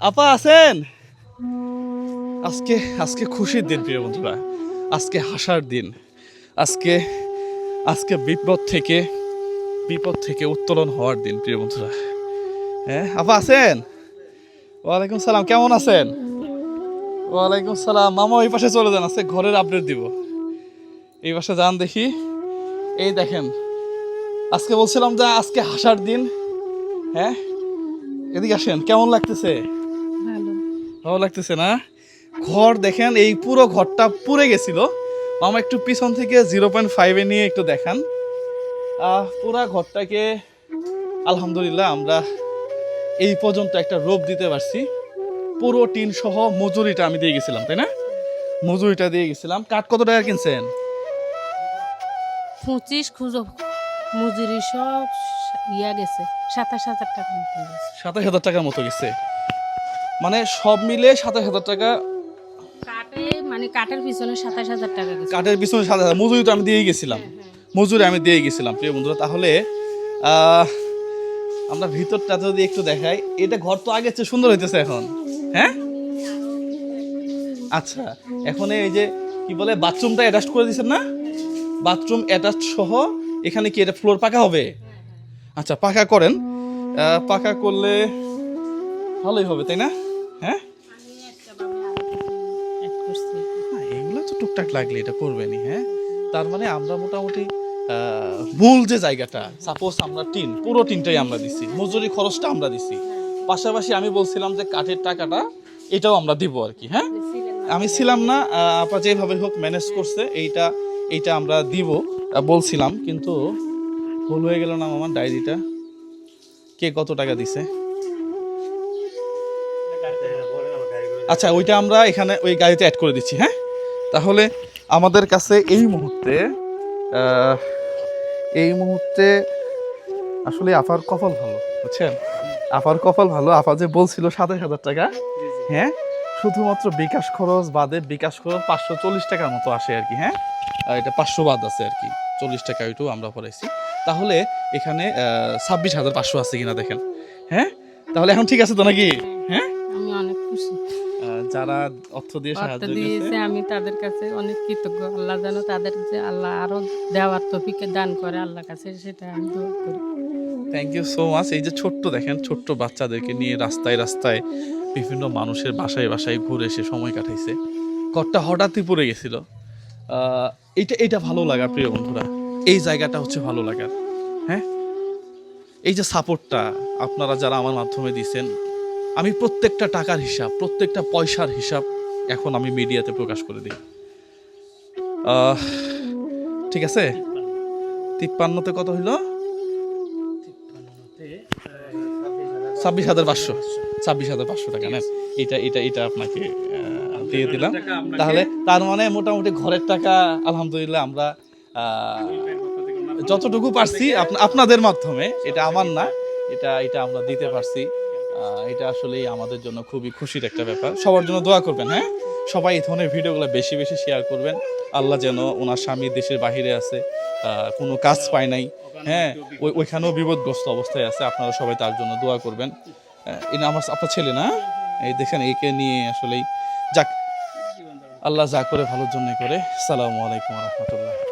আপা আছেন? আজকে আজকে খুশির দিন, প্রিয় বন্ধুরা। আজকে হাসার দিন। আজকে আজকে বিপদ থেকে বিপদ থেকে উত্তোলন হওয়ার দিন, প্রিয় বন্ধুরা। হ্যাঁ আপা আছেন? ওয়ালাইকুম সালাম, কেমন আছেন? ওয়ালাইকুম সালাম। মামা ওই পাশে চলে যান, আজকে ঘরের আপডেট দিব। এই পাশে যান দেখি। এই দেখেন, আজকে বলছিলাম যে আজকে হাসার দিন। হ্যাঁ? এদিকে আসেন, কেমন লাগতেছে? ভালো লাগতেছে না? ঘর দেখেন এই পুরো ঘরটা পুড়ে গেছিল। মামা একটু পিছন থেকে জিরো পয়েন্ট ফাইভে নিয়ে একটু দেখান। পুরা ঘরটাকে আলহামদুলিল্লাহ আমরা এই পর্যন্ত একটা রূপ দিতে পারছি। পুরো টিন সহ মজুরিটা আমি দিয়ে গেছিলাম তাই না? মজুরিটা দিয়ে গেছিলাম। কাঠ কত টাকা কিনছেন? পঁচিশ খুঁজো। মজুরি সব ইয়া গেছে সাতাশ হাজার টাকা সাতাশ হাজার টাকার মতো গেছে। মানে সব মিলে সাতাশ হাজার টাকা। কাঠে মানে কাঠের পিছনে সাতাশ হাজার টাকা গেছে। কাঠের পিছনে সাতাশ হাজার মজুরি তো আমি দিয়ে গেছিলাম। মজুরি আমি দিয়ে গেছিলাম প্রিয় বন্ধুরা। তাহলে আহ, আমরা ভিতরটা যদি একটু দেখাই এটা ঘর তো আগের চেয়ে সুন্দর হইতেছে এখন। হ্যাঁ? আচ্ছা এখন এই যে কি বলে বাথরুমটা অ্যাটাচ করে দিয়েছেন না? বাথরুম অ্যাটাচ সহ এখানে কি এটা ফ্লোর পাকা হবে? আচ্ছা পাকা করেন। আহ, পাকা করলে ভালোই হবে তাই না? হ্যাঁ। না, এগুলো তো টুকটাক লাগলে এটা করবেনি হ্যাঁ? তার মানে আমরা মোটামুটি মূল যে জায়গাটা সাপোজ আমরা টিন পুরো টিনটাই আমরা দিছি মজুরি খরচটা আমরা দিছি। পাশাপাশি আমি বলছিলাম যে কাঠের টাকাটা এটাও আমরা দিব আর কি হ্যাঁ? আমি ছিলাম না আপা যেভাবে হোক ম্যানেজ করছে এইটা এইটা আমরা দিব বলছিলাম কিন্তু ভুল হয়ে গেল না আমার ডায়েরিটা কে কত টাকা দিছে? আচ্ছা ওইটা আমরা এখানে ওই গাড়িতে অ্যাড করে দিচ্ছি হ্যাঁ? তাহলে আমাদের কাছে এই মুহূর্তে এই মুহূর্তে আসলে আফার কপাল ভালো, বুঝছেন? আফার কপাল ভালো, আফা যে বলছিল সাতাশ হাজার টাকা হ্যাঁ? শুধুমাত্র বিকাশ খরচ বাদে বিকাশ খরচ পাঁচশো চল্লিশ টাকার মতো আসে আর কি হ্যাঁ? এটা পাঁচশো বাদ আছে আর কি, চল্লিশ টাকা ওইটু আমরা পড়াইছি। তাহলে এখানে ছাব্বিশ হাজার পাঁচশো আছে কিনা দেখেন হ্যাঁ? তাহলে এখন ঠিক আছে তো নাকি? হ্যাঁ? আমি অনেক খুশি। যারা অর্থ দিয়ে সাহায্য দিয়েছে আমি তাদের কাছে অনেক কৃতজ্ঞ। আল্লাহ যেন তাদের যে আল্লাহ আরও দেওয়ার তফিকে দান করে আল্লাহর কাছে সেটা আমি দোয়া করি। থ্যাংক ইউ সো মাচ এই যে ছোট্ট দেখেন ছোট্ট বাচ্চাদেরকে নিয়ে রাস্তায় রাস্তায় বিভিন্ন মানুষের বাসায় বাসায় ঘুরে এসে সময় কাটাইছে। ঘরটা হঠাৎই পড়ে গেছিল। এইটা এইটা ভালো লাগা প্রিয় বন্ধুরা। এই জায়গাটা হচ্ছে ভালো লাগার। হ্যাঁ? এই যে সাপোর্টটা আপনারা যারা আমার মাধ্যমে দিয়েছেন আমি প্রত্যেকটা টাকার হিসাব, প্রত্যেকটা পয়সার হিসাব এখন আমি মিডিয়াতে প্রকাশ করে দিই। ঠিক আছে? তিপ্পান্নতে কত হইল? ছাব্বিশ হাজার পাঁচশো। ছাব্বিশ হাজার পাঁচশো টাকা, নেন। এটা এটা এটা আপনাকে দিয়ে দিলাম। তাহলে তার মানে মোটামুটি ঘরের টাকা, আলহামদুলিল্লাহ, আমরা যতটুকু পারছি, আপ- আপনাদের মাধ্যমে, এটা আমার না, এটা এটা আমরা দিতে পারছি। এটা আসলেই আমাদের জন্য খুবই খুশির একটা ব্যাপার। সবার জন্য দোয়া করবেন হ্যাঁ? সবাই এই ধরনের ভিডিওগুলো বেশি বেশি শেয়ার করবেন। আল্লাহ যেন ওনার স্বামী দেশের বাহিরে আছে কোনো কাজ পায় নাই হ্যাঁ? ওই ওইখানেও বিপদগ্রস্ত অবস্থায় আছে, আপনারা সবাই তার জন্য দোয়া করবেন। এটা আমার আপনার ছেলে না? এই দেখেন, একে নিয়ে আসলেই যাক। আল্লাহ যা করে ভালোর জন্য করে। সালামু আলাইকুম রহমতুল্লাহ।